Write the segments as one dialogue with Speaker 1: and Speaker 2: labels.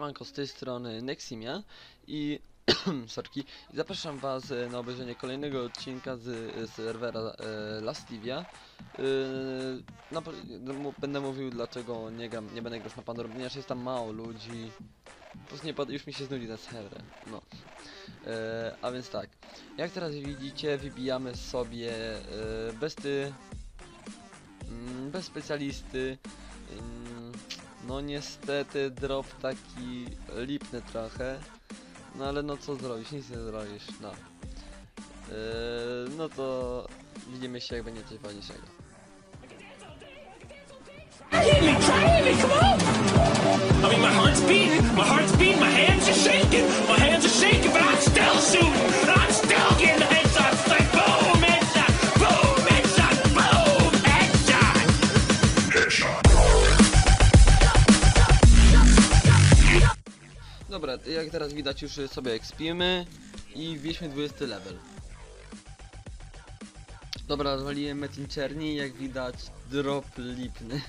Speaker 1: Siemanko, z tej strony Neximia i sorki, zapraszam was e, na obejrzenie kolejnego odcinka z e, serwera e, Lastivia. E, no, będę mówił dlaczego nie, gram, nie będę grać na Pandorę, ponieważ jest tam mało ludzi. Po prostu nie, już mi się znudzi ten serwer, no. E, a więc tak, jak teraz widzicie, wybijamy sobie e, bez ty, mm, bez specjalisty. Ym, No niestety drop taki lipny trochę. No ale no co zrobisz, nic nie zrobisz, no. Yy, no to widzimy się jak będzie coś
Speaker 2: come on!
Speaker 1: Dobra, jak teraz widać już sobie ekspimy i wbiliśmy 20 level. Dobra, rozwaliłem Metin Czerni, jak widać drop lipny.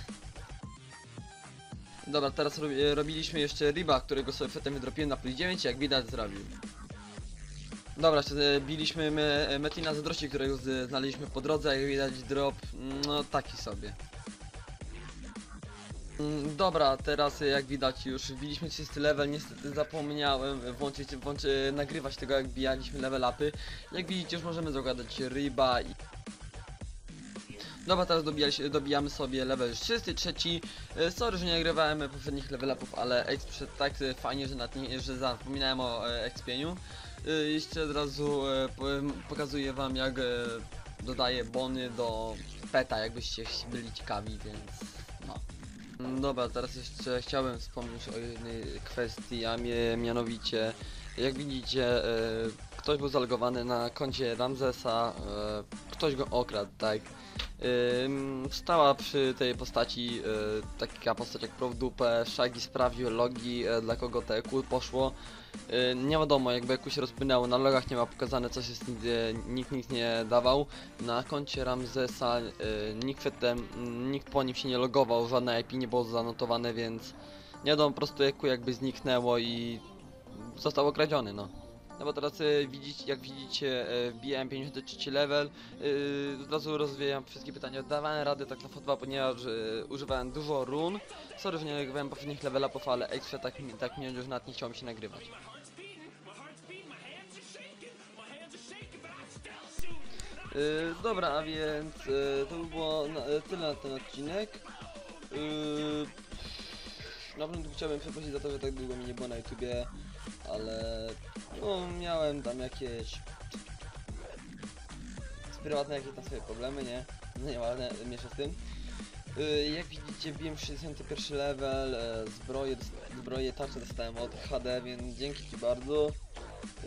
Speaker 1: Dobra, teraz robi, robiliśmy jeszcze Riba, którego sobie fetem wydropiłem na plus 9, jak widać zrobił. Dobra, jeszcze e, biliśmy me, Metina Zadrości, którego z, znaleźliśmy po drodze, jak widać drop, no taki sobie. Mm, Dobra, teraz e, jak widać już wbiliśmy 30 level, niestety zapomniałem włączyć, włączy, nagrywać tego jak bijaliśmy level upy. Jak widzicie już możemy zagadać ryba i... Dobra, teraz dobijamy sobie level 33. E, Sorry, że nie nagrywałem poprzednich level upów, ale exp tak e, fajnie, że, nad że zapominałem o e, expieniu. Jeszcze od razu e, pokazuję wam jak e, dodaję bony do peta, jakbyście byli ciekawi, więc no. Dobra, teraz jeszcze chciałem wspomnieć o jednej kwestii, a mianowicie jak widzicie e, ktoś był zalegowany na koncie Ramzesa, e, ktoś go okradł, tak. Stała przy tej postaci e, taka postać jak Prof Dupę, Shaggy sprawdził logi, e, dla kogo te EQ poszło. E, nie wiadomo, jakby EQ się rozpłynęło, na logach nie ma pokazane co się e, nikt nic nie dawał. Na koncie Ramzesa nikt, nikt po nim się nie logował, żadne IP nie było zanotowane, więc nie wiadomo, po prostu EQ jakby zniknęło i został okradziony, no. No bo teraz e, widzicie, jak widzicie, e, wbijałem 53 level, yy, od razu rozwijam wszystkie pytania, dawałem radę tak na fotwa, ponieważ e, używałem dużo run. Sorry, że nie nagrywałem poprzednich level upów, ale ekstra tak, mi- tak mnie już nawet nie chciało mi się nagrywać. Yy, dobra, a więc yy, to by było na, e, tyle na ten odcinek. Yy, na początku chciałbym przeprosić za to, że tak długo mi nie było na YouTubie, ale no miałem tam jakieś prywatne jakieś tam swoje problemy, nie? No nie ładne, miesza z tym. Yy, jak widzicie, wbiłem 61 level, e, zbroję, dos- zbroję tarczę dostałem od HD, więc dzięki Ci bardzo.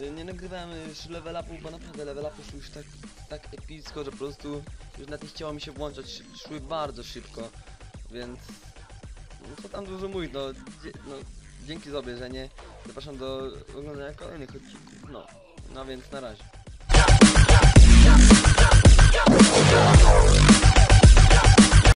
Speaker 1: Yy, nie nagrywałem już level upów, bo naprawdę level upy szły już tak, tak epicko, że po prostu już nawet nie chciało mi się włączać, sz- szły bardzo szybko, więc no co tam dużo mówić, no, no dzięki za obejrzenie, zapraszam do oglądania kolejnych odcinków, no, no więc na razie.